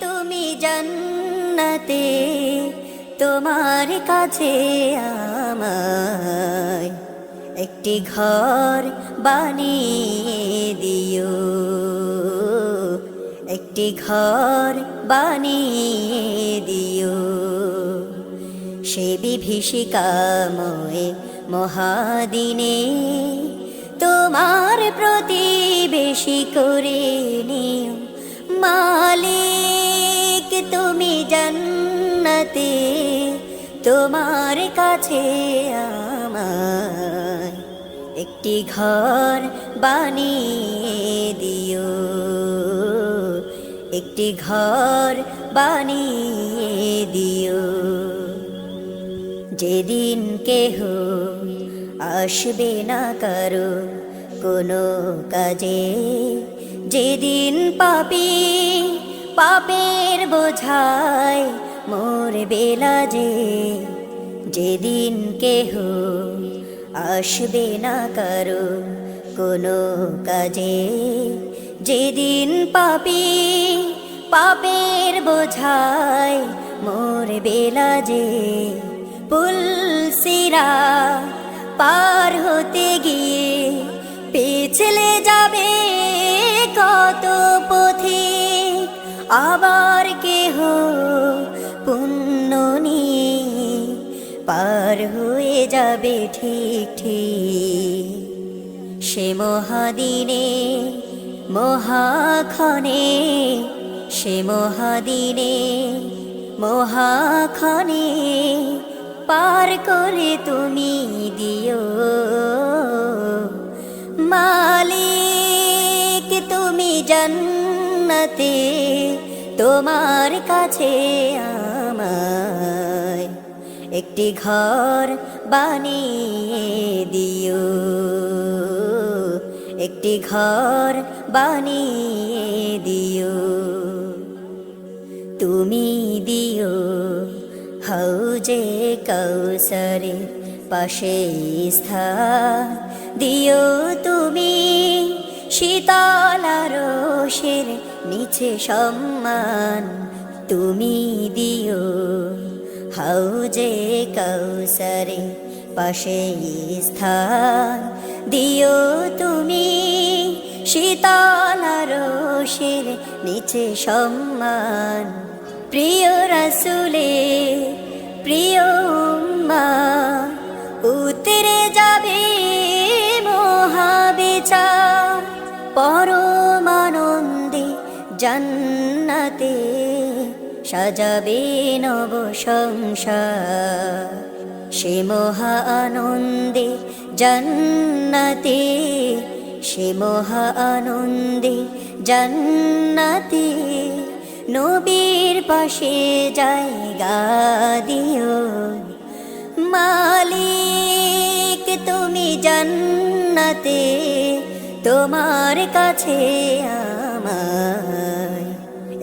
তুমি জান্নাতে, তোমার কাছে আমায় একটি ঘর বানিয়ে দিও। একটি ঘর বানিয়ে দিও। সে বিভীষিকাময় মহাদিনে তোমার প্রতিবেশী করে নিও। মালিক তুমি জান্নাতে, তোমার কাছে আমায় একটি ঘর বানিয়ে দিও। একটি ঘর বানিয়ে দিও। যেদিন কেহ আসবে না কারও কোনো কাজে, যেদিন পাপি পাপের বোঝায় মোর বেলা যে, যেদিন কেহ আসবে না কারও কোনো কাজে। যেদিন পাপি পাপের বোঝায় মোর বেলা যে পুলসিরা পার হতে গিয়ে পার হয়ে যাবে ঠিক ঠিক। সে মহাদিনে মহাক্ষণে সে মহাদিনে মহাক্ষণে পার করে তুমি দিও। মালিক, তুমি জান্নাতে, তোমার কাছে আমায় একটি ঘর বানিয়ে দিও। একটি ঘর বানিয়ে দিও। তুমি দিও হাউজে কৌসরে পাশে স্থান দিও তুমি শীতলারোষের নিচে সম্মান। তুমি দিও হাউজে কৌসরে পাশে স্থান। দিও তুমি শীতলারোষের নিচে সম্মান। প্রিয় রসুলে, প্রিয় উম্মা, উতরে যাবে মহাবিচার। পরমানন্দে জান্নাতে সাজাবে নব সংসার। সে মহা আনন্দে জান্নাতে, সে মহা আনন্দে জান্নাতে নবীর পাশে জায়গা দিও। মালিক, তুমি জান্নাতে, তোমার কাছে আমায়